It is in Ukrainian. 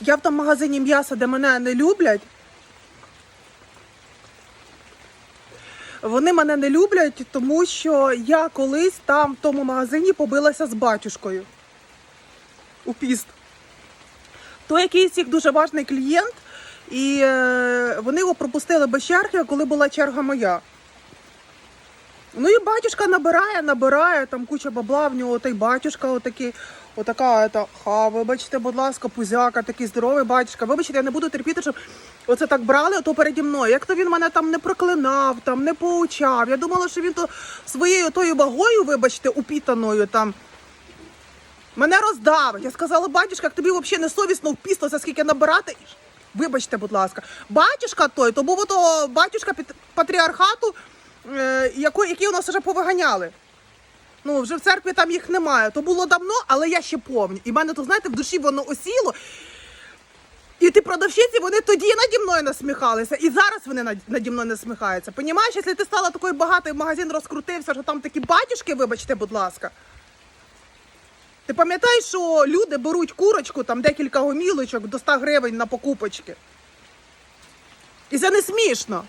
Я в тому магазині м'яса, де мене не люблять. Вони мене не люблять, тому що я колись там в тому магазині побилася з батюшкою у піст. То якийсь їх дуже важний клієнт, і е, вони його пропустили без черги, коли була черга моя. Ну і батюшка набирає, набирає, там куча бабла, в нього той батюшка, отакий, отака, ета, ха, вибачте, будь ласка, пузяка, такий здоровий батюшка. Вибачте, я не буду терпіти, щоб оце так брали, ото переді мною. Як то він мене там не проклинав, там не поучав. Я думала, що він то своєю тою вагою, вибачте, упітаною там. Мене роздав. Я сказала, батюшка, як тобі взагалі не совісно впістилося, скільки набирати. Вибачте, будь ласка. Батюшка той, то був ото батюшка патріархату, який, який у нас вже повиганяли. Ну, вже в церкві там їх немає. То було давно, але я ще помню. І в мене, то, знаєте, в душі воно осіло. І ті продавщиці, вони тоді наді мною насміхалися, і зараз вони над- наді мною насміхаються. Понімаєш, якщо ти стала такою багатою, магазин розкрутився, що там такі батюшки, вибачте, будь ласка. Ти пам'ятаєш, що люди беруть курочку, там декілька гомілочок до 100 гривень на покупочки. І це не смішно.